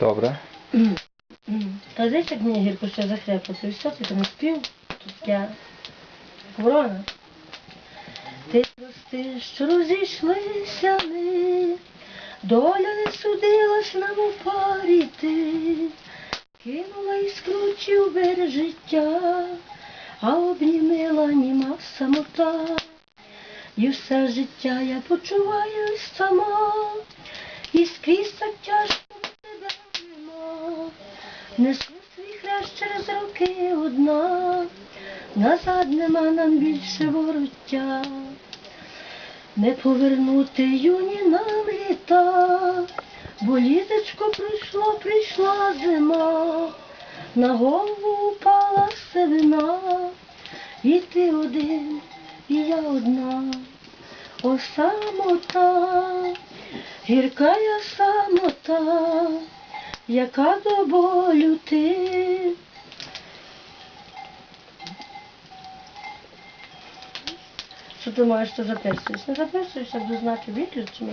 Добре. Та десь як мені гірко ще захрепати, і все, ти там спів, тут я ворона. Ти прости, що розійшлися ми, доля не судилась нам у парі ти, кинула іскру чи в берег життя, а обнімила німа самота. І все життя я почуваюсь сама, і скрізь так тяжко. Несу свій хрест через роки одна, назад нема нам більше вороття. Не повернути юні нам літа, бо літочко прийшло, прийшла зима, на голову упала сивина, і ти один, і я одна, о самота, гірка я самота, яка до болю ти. Що ти маєш, то записуєш? Не записуєшся, до знаки виключимо.